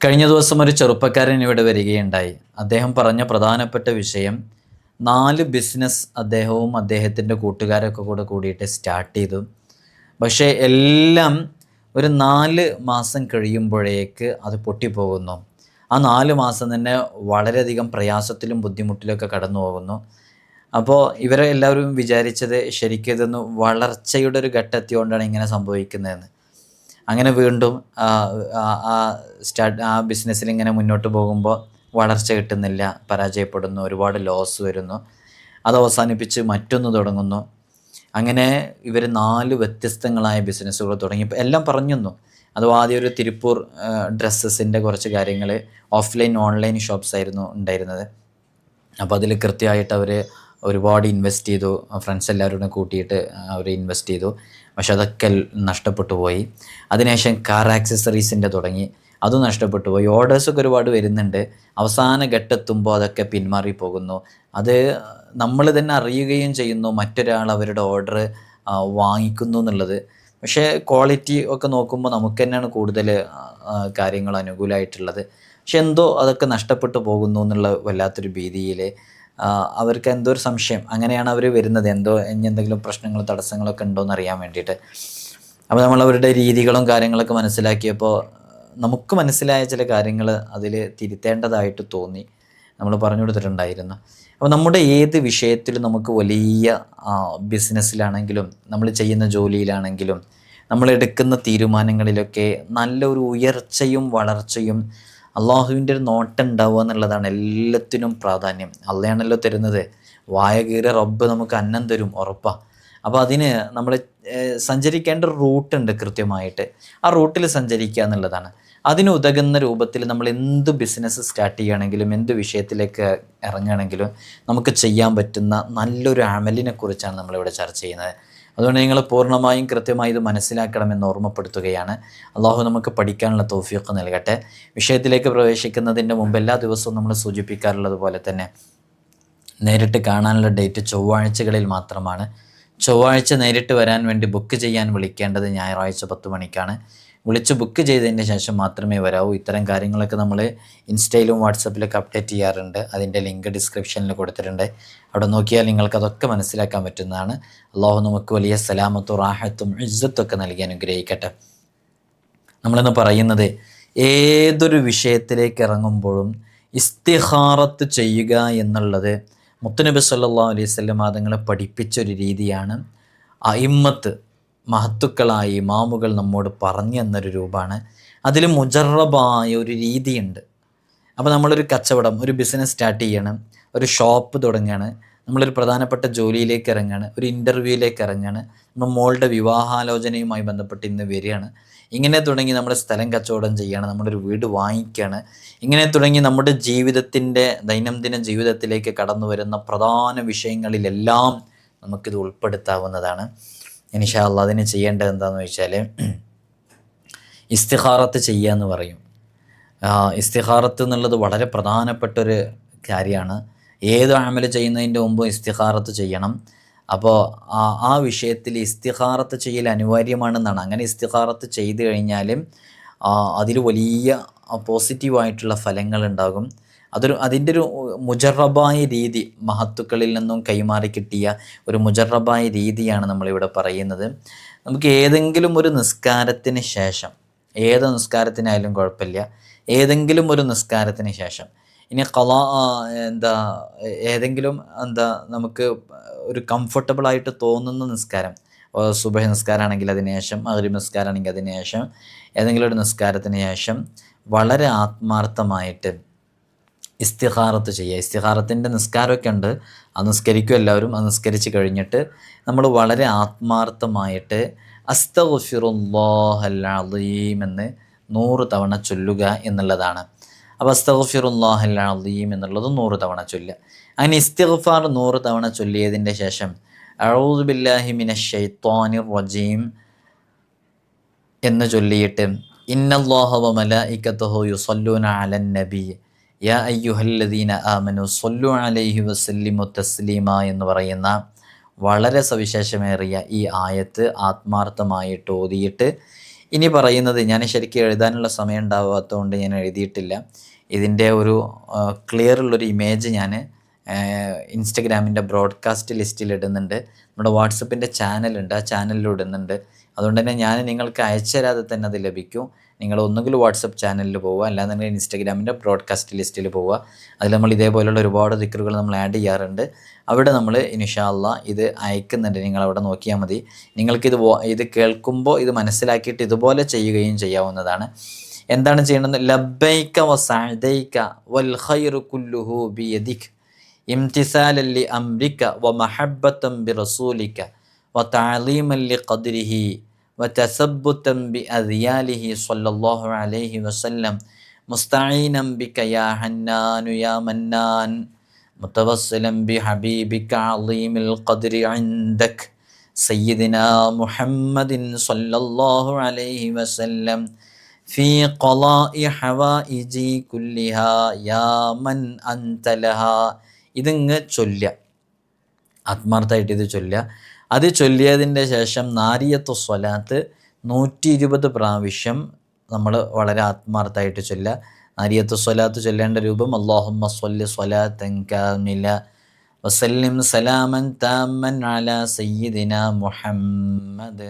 കഴിഞ്ഞ ദിവസം ഒരു ചെറുപ്പക്കാരൻ ഇവിടെ വരികയുണ്ടായി. അദ്ദേഹം പറഞ്ഞ പ്രധാനപ്പെട്ട വിഷയം നാല് ബിസിനസ് അദ്ദേഹവും അദ്ദേഹത്തിന്റെ കൂട്ടുകാരൊക്കെ കൂടെ കൂടിയിട്ട് സ്റ്റാർട്ട് ചെയ്തു. പക്ഷേ എല്ലാം ഒരു നാല് മാസം കഴിയുമ്പോഴേക്ക് അത് പൊട്ടിപ്പോകുന്നു. ആ നാല് മാസം തന്നെ വളരെയധികം പ്രയാസത്തിലും ബുദ്ധിമുട്ടിലൊക്കെ കടന്നു പോകുന്നു. അപ്പോൾ ഇവരെ എല്ലാവരും വിചാരിച്ചത് ശരിക്കും ഇതൊന്ന് വളർച്ചയുടെ ഒരു ഘട്ടമെത്തിയോണ്ടാണ് ഇങ്ങനെ സംഭവിക്കുന്നതെന്ന്. അങ്ങനെ വീണ്ടും ആ സ്റ്റാർട്ട് ആ ബിസിനസ്സിൽ ഇങ്ങനെ മുന്നോട്ട് പോകുമ്പോൾ വളർച്ച കിട്ടുന്നില്ല പരാജയപ്പെടുന്നു ഒരുപാട് ലോസ് വരുന്നു. അത് അവസാനിപ്പിച്ച് മറ്റൊന്ന് തുടങ്ങുന്നു. അങ്ങനെ ഇവർ നാല് വ്യത്യസ്തങ്ങളായ ബിസിനസ്സുകൾ തുടങ്ങി. എല്ലാം പറഞ്ഞുന്നു. അത് ആദ്യം ഒരു തിരുപ്പൂർ ഡ്രസ്സസിന്റെ കുറച്ച് കാര്യങ്ങൾ ഓഫ്ലൈൻ ഓൺലൈൻ ഷോപ്സ് ആയിരുന്നു ഉണ്ടായിരുന്നത്. അപ്പോൾ അതിൽ കൃത്യമായിട്ട് അവർ ഒരുപാട് ഇൻവെസ്റ്റ് ചെയ്തു. ഫ്രണ്ട്സ് എല്ലാവരും കൂട്ടിയിട്ട് അവർ ഇൻവെസ്റ്റ് ചെയ്തു. പക്ഷെ അതൊക്കെ നഷ്ടപ്പെട്ടു പോയി. അതിനുശേഷം കാർ ആക്സസറീസിന്റെ തുടങ്ങി. അതും നഷ്ടപ്പെട്ടു പോയി. ഓർഡേഴ്സൊക്കെ ഒരുപാട് വരുന്നുണ്ട്. അവസാന ഘട്ടെത്തുമ്പോൾ അതൊക്കെ പിന്മാറി പോകുന്നു. അത് നമ്മൾ തന്നെ അറിയുകയും ചെയ്യുന്നു മറ്റൊരാൾ അവരുടെ ഓർഡർ വാങ്ങിക്കുന്നു എന്നുള്ളത്. പക്ഷേ ക്വാളിറ്റി ഒക്കെ നോക്കുമ്പോൾ നമുക്ക് തന്നെയാണ് കൂടുതൽ കാര്യങ്ങൾ അനുകൂലമായിട്ടുള്ളത്. പക്ഷെ എന്തോ അതൊക്കെ നഷ്ടപ്പെട്ടു പോകുന്നു എന്നുള്ള വല്ലാത്തൊരു ഭീതിയിൽ അവർക്ക് എന്തോ ഒരു സംശയം? അങ്ങനെയാണ് അവർ വരുന്നത്. എന്തോ ഇനി എന്തെങ്കിലും പ്രശ്നങ്ങൾ തടസ്സങ്ങളൊക്കെ ഉണ്ടോ എന്ന് അറിയാൻ വേണ്ടിയിട്ട്. അപ്പോൾ നമ്മൾ അവരുടെ രീതികളും കാര്യങ്ങളൊക്കെ മനസ്സിലാക്കിയപ്പോൾ നമുക്ക് മനസ്സിലായ ചില കാര്യങ്ങൾ അതിൽ തിരുത്തേണ്ടതായിട്ട് തോന്നി. നമ്മൾ പറഞ്ഞു കൊടുത്തിട്ടുണ്ടായിരുന്നു. അപ്പോൾ നമ്മുടെ ഏത് വിഷയത്തിലും നമുക്ക് വലിയ ബിസിനസ്സിലാണെങ്കിലും നമ്മൾ ചെയ്യുന്ന ജോലിയിലാണെങ്കിലും നമ്മൾ എടുക്കുന്ന തീരുമാനങ്ങളിലൊക്കെ നല്ലൊരു ഉയർച്ചയും വളർച്ചയും അള്ളാഹുവിന്റെ ഒരു നോട്ടം ഉണ്ടാവുക എന്നുള്ളതാണ് എല്ലാത്തിനും പ്രാധാന്യം. അള്ളയാണല്ലോ തരുന്നത്. വായ കീറിയ റബ്ബ് നമുക്ക് അന്നം തരും ഉറപ്പാണ് അപ്പോൾ അതിന് നമ്മൾ സഞ്ചരിക്കേണ്ട ഒരു റൂട്ടുണ്ട് കൃത്യമായിട്ട്. ആ റൂട്ടിൽ സഞ്ചരിക്കുക എന്നുള്ളതാണ്. അതിന് ഉതകുന്ന രൂപത്തിൽ നമ്മൾ എന്ത് ബിസിനസ് സ്റ്റാർട്ട് ചെയ്യുകയാണെങ്കിലും എന്ത് വിഷയത്തിലേക്ക് ഇറങ്ങുകയാണെങ്കിലും നമുക്ക് ചെയ്യാൻ പറ്റുന്ന നല്ലൊരു അമലിനെ കുറിച്ചാണ് നമ്മളിവിടെ ചർച്ച ചെയ്യുന്നത്. അതുകൊണ്ട് നിങ്ങൾ പൂർണമായും കൃത്യമായി ഇത് മനസ്സിലാക്കണമെന്ന് ഓർമ്മപ്പെടുത്തുകയാണ്. അള്ളാഹു നമുക്ക് പഠിക്കാനുള്ള തോഫിയൊക്കെ നൽകട്ടെ. വിഷയത്തിലേക്ക് പ്രവേശിക്കുന്നതിന്റെ മുമ്പ് എല്ലാ ദിവസവും നമ്മൾ സൂചിപ്പിക്കാറുള്ളത് പോലെ തന്നെ നേരിട്ട് കാണാനുള്ള ഡേറ്റ് ചൊവ്വാഴ്ചകളിൽ മാത്രമാണ്. ചൊവ്വാഴ്ച നേരിട്ട് വരാൻ വേണ്ടി ബുക്ക് ചെയ്യാൻ വിളിക്കേണ്ടത് ഞായറാഴ്ച പത്ത് മണിക്കാണ്. വിളിച്ച് ബുക്ക് ചെയ്തതിന് ശേഷം മാത്രമേ വരാവൂ. ഇത്തരം കാര്യങ്ങളൊക്കെ നമ്മൾ ഇൻസ്റ്റയിലും വാട്സപ്പിലൊക്കെ അപ്ഡേറ്റ് ചെയ്യാറുണ്ട്. അതിന്റെ ലിങ്ക് ഡിസ്ക്രിപ്ഷനിൽ കൊടുത്തിട്ടുണ്ട്. അവിടെ നോക്കിയാൽ നിങ്ങൾക്ക് അതൊക്കെ മനസ്സിലാക്കാൻ പറ്റുന്നതാണ്. അള്ളാഹു നമുക്ക് വലിയ സലാമത്തും റാഹത്തും ഇജ്ജത്തൊക്കെ നൽകി അനുഗ്രഹിക്കട്ടെ. നമ്മളിന്ന് പറയുന്നത് ഏതൊരു വിഷയത്തിലേക്ക് ഇറങ്ങുമ്പോഴും ഇസ്തിഹാറത്ത് ചെയ്യുക എന്നുള്ളത് മുത്തുനബി സല്ലാ അലൈഹി സ്വല്ലം അതുങ്ങളെ പഠിപ്പിച്ചൊരു രീതിയാണ്. അയിമ്മത്ത് മഹത്തുക്കളായ ഇമാമുകൾ നമ്മോട് പറഞ്ഞു എന്നൊരു രൂപമാണ്. അതിൽ മുജറബായ ഒരു രീതിയുണ്ട്. അപ്പോൾ നമ്മളൊരു കച്ചവടം ഒരു ബിസിനസ് സ്റ്റാർട്ട് ചെയ്യണം ഒരു ഷോപ്പ് തുടങ്ങുകയാണ് നമ്മളൊരു പ്രധാനപ്പെട്ട ജോലിയിലേക്ക് ഇറങ്ങുകയാണ് ഒരു ഇന്റർവ്യൂയിലേക്ക് ഇറങ്ങുകയാണ് നമ്മൾ മോളുടെ വിവാഹാലോചനയുമായി ബന്ധപ്പെട്ട് ഇന്ന് വരികയാണ്. ഇങ്ങനെ തുടങ്ങി നമ്മൾ സ്ഥലം കച്ചവടം ചെയ്യുകയാണ് നമ്മളൊരു വീട് വാങ്ങിക്കുകയാണ്. ഇങ്ങനെ തുടങ്ങി നമ്മുടെ ജീവിതത്തിന്റെ ദൈനംദിന ജീവിതത്തിലേക്ക് കടന്നു വരുന്ന പ്രധാന വിഷയങ്ങളിലെല്ലാം നമുക്കിത് ഉൾപ്പെടുത്താവുന്നതാണ്. അള്ളാ അതിന് ചെയ്യേണ്ടത് എന്താണെന്ന് വെച്ചാൽ ഇസ്തിഹാറത്ത് ചെയ്യുക എന്ന് പറയും. ഇസ്തിഹാറത്ത് എന്നുള്ളത് വളരെ പ്രധാനപ്പെട്ടൊരു കാര്യമാണ്. ഏത് അമൽ ചെയ്യുന്നതിന്റെ മുമ്പ് ഇസ്തിഹാറത്ത് ചെയ്യണം. അപ്പോൾ ആ ആ വിഷയത്തിൽ ഇസ്തിഹാറത്ത് ചെയ്യൽ അനിവാര്യമാണെന്നാണ്. അങ്ങനെ ഇസ്തിഹാറത്ത് ചെയ്തു കഴിഞ്ഞാൽ അതിൽ വലിയ പോസിറ്റീവായിട്ടുള്ള ഫലങ്ങൾ ഉണ്ടാകും. അതൊരു അതിന്റെ ഒരു മുജറബായ രീതി മഹത്തുക്കളിൽ നിന്നും കൈമാറി കിട്ടിയ ഒരു മുജറബായ രീതിയാണ് നമ്മളിവിടെ പറയുന്നത്. നമുക്ക് ഏതെങ്കിലും ഒരു നിസ്കാരത്തിന് ശേഷം ഏത് നിസ്കാരത്തിനായാലും കുഴപ്പമില്ല. ഏതെങ്കിലും ഒരു നിസ്കാരത്തിന് ശേഷം ഇനി കല എന്താ ഏതെങ്കിലും എന്താ നമുക്ക് ഒരു കംഫർട്ടബിളായിട്ട് തോന്നുന്ന നിസ്കാരം സുബഹ നിസ്കാരമാണെങ്കിൽ അതിന് ശേഷം അഗ്രിബ് നിസ്കാരമാണെങ്കിൽ അതിന് ശേഷം ഏതെങ്കിലും ഒരു നിസ്കാരത്തിന് ശേഷം വളരെ ആത്മാർത്ഥമായിട്ട് ഇസ്തിഹാറത്ത് ചെയ്യുക. ഇസ്തിഹാറത്തിന്റെ നിസ്കാരമൊക്കെ ഉണ്ട്. അത് നിസ്കരിക്കും എല്ലാവരും. അത് നിസ്കരിച്ച് കഴിഞ്ഞിട്ട് നമ്മൾ വളരെ ആത്മാർത്ഥമായിട്ട് അസ്തഫിറുല്ലാഹല്ലീം എന്ന് നൂറ് തവണ ചൊല്ലുക എന്നുള്ളതാണ്. അപ്പോൾ അസ്തഫിറുല്ലാഹല്ലീം എന്നുള്ളത് നൂറ് തവണ ചൊല്ലുക. അങ്ങനെ ഇസ്തിഗ്ഫാർ നൂറ് തവണ ചൊല്ലിയതിന്റെ ശേഷം അഊദു ബില്ലാഹി മിനശ് ഷൈത്വാനിർ റജീം എന്ന് ചൊല്ലിയിട്ട് ഇന്നല്ലാഹ മല ഇക്കത്തഹോ യുസല്ലൂന അലൻ നബി യാ അയ്യുഹല്ലദീന ആമനു സൊല്ലു അലൈഹി വസല്ലിമു തസ്ലീമ എന്ന് പറയുന്ന വളരെ സവിശേഷമേറിയ ഈ ആയത്ത് ആത്മാർത്ഥമായിട്ട് ഓതിയിട്ട് ഇനി പറയുന്നത് ഞാൻ ശരിക്കും എഴുതാനുള്ള സമയം ഉണ്ടാവാത്തതുകൊണ്ട് ഞാൻ എഴുതിയിട്ടില്ല. ഇതിന്റെ ഒരു ക്ലിയർ ഉള്ളൊരു ഇമേജ് ഞാൻ ഇൻസ്റ്റഗ്രാമിന്റെ ബ്രോഡ്കാസ്റ്റ് ലിസ്റ്റിൽ ഇടുന്നുണ്ട്. നമ്മുടെ വാട്സപ്പിന്റെ ചാനലുണ്ട് ആ ചാനലിൽ ഇടുന്നുണ്ട്. അതുകൊണ്ട് തന്നെ ഞാൻ നിങ്ങൾക്ക് അയച്ചു തരാതെ തന്നെ അത് ലഭിക്കും. നിങ്ങൾ ഒന്നുകിൽ വാട്സപ്പ് ചാനലിൽ പോവുക അല്ലാന്നുണ്ടെങ്കിൽ ഇൻസ്റ്റാഗ്രാമിന്റെ ബ്രോഡ്കാസ്റ്റ് ലിസ്റ്റിൽ പോവുക. അതിൽ നമ്മൾ ഇതേപോലെയുള്ള ഒരുപാട് ദിക്കറുകൾ നമ്മൾ ആഡ് ചെയ്യാറുണ്ട്. അവിടെ നമ്മൾ ഇൻഷാല്ല ഇത് അയക്കുന്നുണ്ട്. നിങ്ങൾ അവിടെ നോക്കിയാൽ മതി. നിങ്ങൾക്കിത് ഇത് കേൾക്കുമ്പോൾ ഇത് മനസ്സിലാക്കിയിട്ട് ഇതുപോലെ ചെയ്യുകയും ചെയ്യാവുന്നതാണ്. എന്താണ് ചെയ്യേണ്ടത്? ലബൈക്ക വസഅദൈക വൽ ഖൈറു കുല്ലുഹു ബിയദിക്. ബി അംരിക വമഹബ്ബതൻ ബിറസൂലിക വതഅലീമൻ ലിഖദ്രിഹി. وتثبتا بأذياله صلى الله عليه وسلم مستعينا بك يا حنان يا منان متوسلا بحبيبك عظيم القدر عندك سيدنا محمد صلى الله عليه وسلم في قضاء حوائجي كلها يا من أنت لها ഇതിങ്ങ് ചൊല്ലുക ആത്മാർത്ഥമായിട്ട് ഇത് ചൊല്ലുക അത് ചൊല്ലിയതിന്റെ ശേഷം നാരിയത്തു സ്വലാത്ത് നൂറ്റി ഇരുപത് പ്രാവശ്യം നമ്മൾ വളരെ ആത്മാർത്ഥമായിട്ട് ചൊല്ലുക. നാരിയത്തു സ്വലാത്ത് ചൊല്ലേണ്ട രൂപം അള്ളാഹുമ്മ സ്വല്ലി സ്വലാത്തൻ കാമില വസല്ലിം സലാമൻ താമൻ അല സയ്യിദിന മുഹമ്മദ്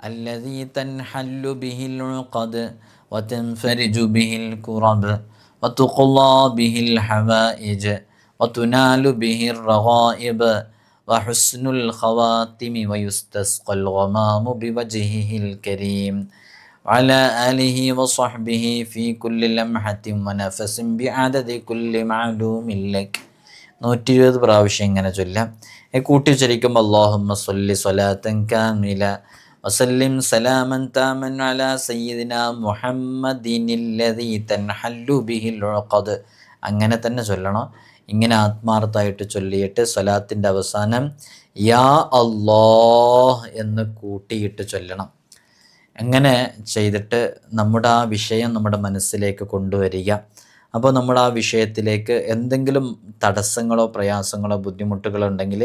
അല്ലദീ തൻഹല്ലു ബിഹിൽ ഉഖദ് വതൻഫരിജു ബിഹിൽ ഖുറബ് വതുഖ്ലാ ബിഹിൽ ഹവായിജ് വതുനാലു ബിഹിർ റഗായിബ് وحسن الخواتم ويستسقى الغمام بوجهه الكريم وعلى آله وصحبه في كل لمحة ونفس بعدد كل معلوم لك നൂറ്റി ഇരുപത് പ്രാവശ്യം ഇങ്ങനെ ചൊല്ലാം ഏ കൂട്ടി ചൊല്ലിക്കും അള്ളാഹുമ്മ സൊല്ലി സ്വലാത്തൻ കാമില വസല്ലിം സലാമൻ താമൻ അല സയ്യിദിന മുഹമ്മദിനില്ലദീ തൻഹല്ലു ബിഹിൽ ഉഖദ് അങ്ങനെ തന്നെ ചൊല്ലണം ഇങ്ങനെ ആത്മാർത്ഥമായിട്ട് ചൊല്ലിയിട്ട് സ്വലാത്തിന്റെ അവസാനം യാ അല്ലോ എന്ന് കൂട്ടിയിട്ട് ചൊല്ലണം. അങ്ങനെ ചെയ്തിട്ട് നമ്മുടെ ആ വിഷയം നമ്മുടെ മനസ്സിലേക്ക് കൊണ്ടുവരിക. അപ്പോൾ നമ്മൾ ആ വിഷയത്തിലേക്ക് എന്തെങ്കിലും തടസ്സങ്ങളോ പ്രയാസങ്ങളോ ബുദ്ധിമുട്ടുകളോ ഉണ്ടെങ്കിൽ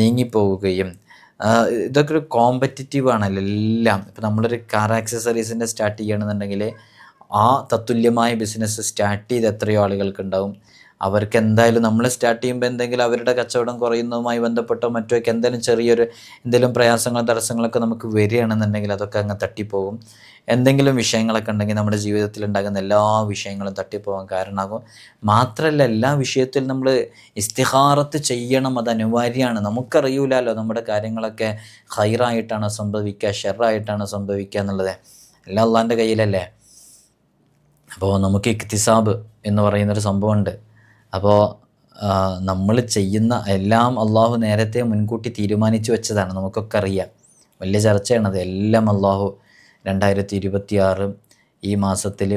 നീങ്ങിപ്പോവുകയും ഇതൊക്കെ ഒരു കോമ്പറ്റിറ്റീവ് ആണല്ലോ എല്ലാം. ഇപ്പം നമ്മളൊരു കാർ ആക്സസറീസിന്റെ സ്റ്റാർട്ട് ചെയ്യണമെന്നുണ്ടെങ്കിൽ ആ തത്തുല്യമായ ബിസിനസ് സ്റ്റാർട്ട് ചെയ്ത് എത്രയോ ആളുകൾക്ക് ഉണ്ടാവും. അവർക്ക് എന്തായാലും നമ്മൾ സ്റ്റാർട്ട് ചെയ്യുമ്പോൾ എന്തെങ്കിലും അവരുടെ കച്ചവടം കുറയുന്നതുമായി ബന്ധപ്പെട്ടോ മറ്റോ ഒക്കെ എന്തെങ്കിലും ചെറിയൊരു എന്തെങ്കിലും പ്രയാസങ്ങൾ തടസ്സങ്ങളൊക്കെ നമുക്ക് വരികയാണെന്നുണ്ടെങ്കിൽ അതൊക്കെ അങ്ങ് തട്ടിപ്പോകും. എന്തെങ്കിലും വിഷയങ്ങളൊക്കെ ഉണ്ടെങ്കിൽ നമ്മുടെ ജീവിതത്തിൽ ഉണ്ടാകുന്ന എല്ലാ വിഷയങ്ങളും തട്ടിപ്പോകാൻ കാരണമാകും. മാത്രമല്ല എല്ലാ വിഷയത്തിലും നമ്മൾ ഇസ്തിഹാറത്ത് ചെയ്യണം അത് അനിവാര്യമാണ്. നമുക്കറിയൂലല്ലോ നമ്മുടെ കാര്യങ്ങളൊക്കെ ഹൈറായിട്ടാണ് സംഭവിക്കുക ഷെറായിട്ടാണ് സംഭവിക്കുക എന്നുള്ളത്. എല്ലാം അള്ളാന്റെ കയ്യിലല്ലേ. അപ്പോൾ നമുക്ക് ഇക്തിസാബ് എന്ന് പറയുന്നൊരു സംഭവമുണ്ട്. അപ്പോൾ നമ്മൾ ചെയ്യുന്ന എല്ലാം അള്ളാഹു നേരത്തെ മുൻകൂട്ടി തീരുമാനിച്ചു വെച്ചതാണ്. നമുക്കൊക്കെ അറിയാം. വലിയ ചർച്ചയാണത് എല്ലാം അള്ളാഹു രണ്ടായിരത്തി ഇരുപത്തി ആറ് ഈ മാസത്തിൽ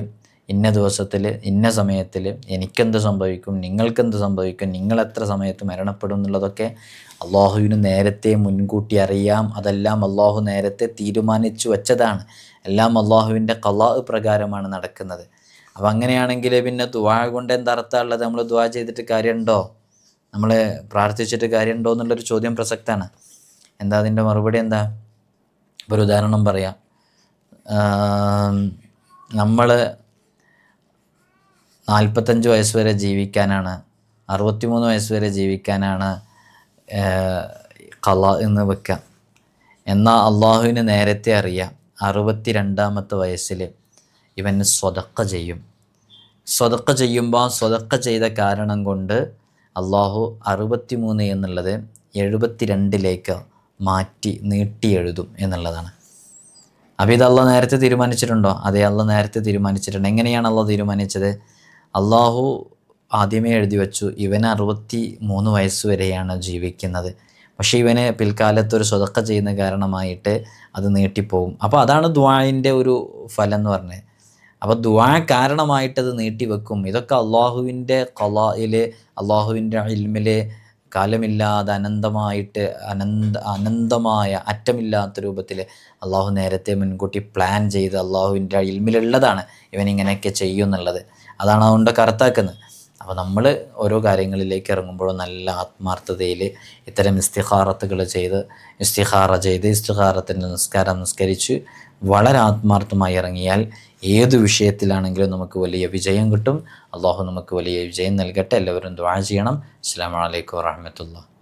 ഇന്ന ദിവസത്തിൽ ഇന്ന സമയത്തിൽ എനിക്കെന്ത് സംഭവിക്കും നിങ്ങൾക്കെന്ത് സംഭവിക്കും നിങ്ങൾ എത്ര സമയത്ത് മരണപ്പെടും എന്നുള്ളതൊക്കെ അള്ളാഹുവിന് നേരത്തെ മുൻകൂട്ടി അറിയാം. അതെല്ലാം അള്ളാഹു നേരത്തെ തീരുമാനിച്ചു വച്ചതാണ്. എല്ലാം അള്ളാഹുവിന്റെ കലാ പ്രകാരമാണ് നടക്കുന്നത്. അപ്പം അങ്ങനെയാണെങ്കിൽ പിന്നെ ദുവാ കൊണ്ട് എന്താ അർത്ഥമുള്ളത്? നമ്മൾ ദുവാ ചെയ്തിട്ട് കാര്യമുണ്ടോ? നമ്മൾ പ്രാർത്ഥിച്ചിട്ട് കാര്യമുണ്ടോ എന്നുള്ളൊരു ചോദ്യം പ്രസക്തമാണ് എന്താ അതിന്റെ മറുപടി എന്താ? ഇപ്പോൾ ഒരു ഉദാഹരണം പറയാം. നമ്മൾ നാൽപ്പത്തഞ്ച് വയസ്സ് വരെ ജീവിക്കാനാണ് അറുപത്തിമൂന്ന് വയസ്സ് വരെ ജീവിക്കാനാണ് കല എന്ന് വെക്കാം. എന്നാൽ അള്ളാഹുവിന് നേരത്തെ അറിയാം അറുപത്തി രണ്ടാമത്തെ വയസ്സിൽ ഇവൻ സ്വതക്ക ചെയ്യും. സ്വതക്ക ചെയ്യുമ്പോൾ സ്വതക്ക ചെയ്ത കാരണം കൊണ്ട് അള്ളാഹു അറുപത്തി മൂന്ന് എന്നുള്ളത് എഴുപത്തി രണ്ടിലേക്ക് മാറ്റി നീട്ടി എഴുതും എന്നുള്ളതാണ്. അപ്പോൾ ഇത് അല്ല നേരത്തെ തീരുമാനിച്ചിട്ടുണ്ടോ? അതെ അല്ല നേരത്തെ തീരുമാനിച്ചിട്ടുണ്ട്. എങ്ങനെയാണ് അല്ല തീരുമാനിച്ചത്? അള്ളാഹു ആദ്യമേ എഴുതി വെച്ചു ഇവൻ അറുപത്തി മൂന്ന് വയസ്സ് വരെയാണ് ജീവിക്കുന്നത്. പക്ഷേ ഇവന് പിൽക്കാലത്ത് ഒരു സ്വതക്ക ചെയ്യുന്ന കാരണമായിട്ട് അത് നീട്ടിപ്പോകും. അപ്പോൾ അതാണ് ദ്വായിന്റെ ഒരു ഫലം എന്ന് പറഞ്ഞത്. അപ്പോൾ ദുവാ കാരണമായിട്ടത് നീട്ടിവെക്കും. ഇതൊക്കെ അള്ളാഹുവിന്റെ കലായിൽ അള്ളാഹുവിന്റെ ഇൽമിൽ കാലമില്ലാതെ അനന്തമായിട്ട് അനന്ത അനന്തമായ അറ്റമില്ലാത്ത രൂപത്തിൽ അള്ളാഹു നേരത്തെ മുൻകൂട്ടി പ്ലാൻ ചെയ്ത് അള്ളാഹുവിന്റെ ഇൽമിലുള്ളതാണ് ഇവനിങ്ങനെയൊക്കെ ചെയ്യും എന്നുള്ളത് അതാണ് അതുകൊണ്ട് കറുത്താക്കുന്നത്. അപ്പോൾ നമ്മൾ ഓരോ കാര്യങ്ങളിലേക്ക് ഇറങ്ങുമ്പോഴും നല്ല ആത്മാർത്ഥതയിൽ ഇത്തരം ഇസ്തിഹാറത്തുകൾ ചെയ്ത് ഇസ്തിഹാറ ചെയ്ത് ഇസ്തിഹാറത്തിന്റെ നിസ്കാരം നിസ്കരിച്ച് വളരെ ആത്മാർത്ഥമായി ഇറങ്ങിയാൽ ഏത് വിഷയത്തിലാണെങ്കിലും നമുക്ക് വലിയ വിജയം കിട്ടും. അള്ളാഹു നമുക്ക് വലിയ വിജയം നൽകട്ടെ. എല്ലാവരും ദ്വാ ചെയ്യണം. അസ്സാം വലൈക്കും വാഹമത്തുള്ള